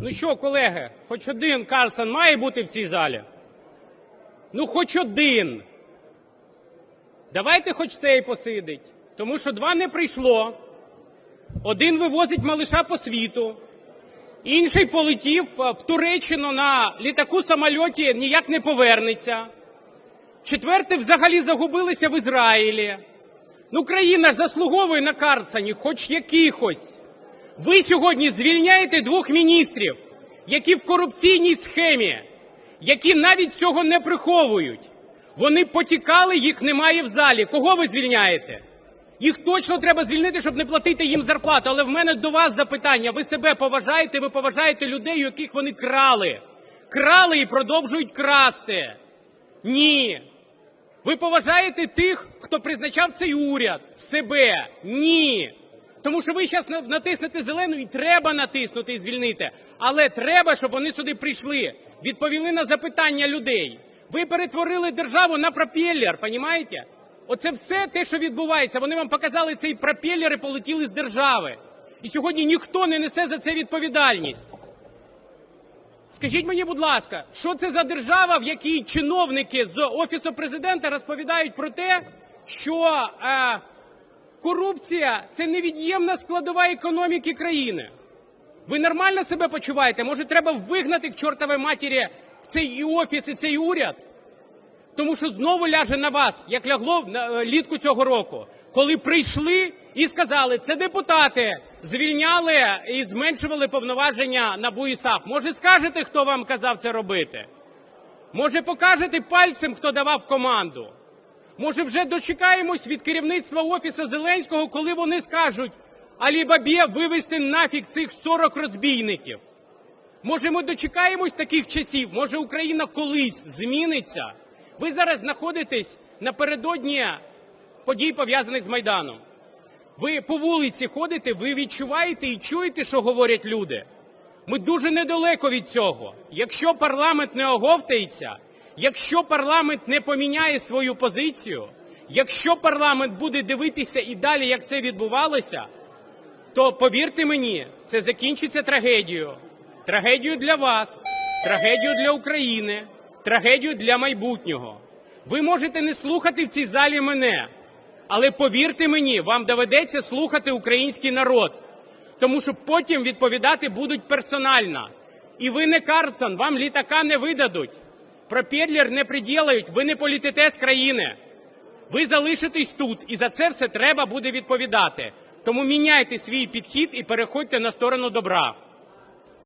Ну що, колеги, хоч один Карлсон має бути в цій залі? Ну, хоч один. Давайте хоч цей посидить. Тому що два не прийшло. Один вивозить малиша по світу, інший полетів е, в Туреччину на літаку самольоті, ніяк не повернеться. Четвертий взагалі загубилися в Ізраїлі. Ну, країна ж заслуговує на Карцані, хоч якихось. Ви сьогодні звільняєте двох міністрів, які в корупційній схемі, які навіть цього не приховують. Вони потікали, їх немає в залі. Кого ви звільняєте? Їх точно треба звільнити, щоб не платити їм зарплату. Але в мене до вас запитання: ви себе поважаєте, ви поважаєте людей, яких вони крали. Крали і продовжують красти. Ні. Ви поважаєте тих, хто призначав цей уряд, себе? Ні. Тому що ви зараз натиснете зелену і треба натиснути і звільнити. Але треба, щоб вони сюди прийшли, відповіли на запитання людей. Ви перетворили державу на пропеллер, понімаєте? Оце все те, що відбувається. Вони вам показали цей пропеллер і полетіли з держави. І сьогодні ніхто не несе за це відповідальність. Скажіть мені, будь ласка, що це за держава, в якій чиновники з офісу президента розповідають про те, що е, корупція це невід'ємна складова економіки країни? Ви нормально себе почуваєте? Може, треба вигнати к чортовій матері в цей офіс і цей уряд? Тому що знову ляже на вас, як лягло на е, цього року, коли прийшли і сказали, це депутати звільняли і зменшували повноваження НАБУ і САП. Може, скажете, хто вам казав це робити? Може, покажете пальцем, хто давав команду? Може, вже дочекаємось від керівництва Офісу Зеленського, коли вони скажуть Алібабє вивести нафіг цих 40 розбійників? Може, ми дочекаємось таких часів? Може, Україна колись зміниться? Ви зараз знаходитесь напередодні подій, пов'язаних з Майданом. Ви по вулиці ходите, ви відчуваєте і чуєте, що говорять люди. Ми дуже недалеко від цього. Якщо парламент не оговтається, якщо парламент не поміняє свою позицію, якщо парламент буде дивитися і далі, як це відбувалося, то повірте мені, це закінчиться трагедією. Трагедією для вас, трагедією для України, трагедією для майбутнього. Ви можете не слухати в цій залі мене, але повірте мені, вам доведеться слухати український народ, тому що потім відповідати будуть персонально. І ви не Карлсон, вам літака не видадуть, пропеллер не приділають, ви не політите з країни. Ви залишитесь тут, і за це все треба буде відповідати. Тому міняйте свій підхід і переходьте на сторону добра.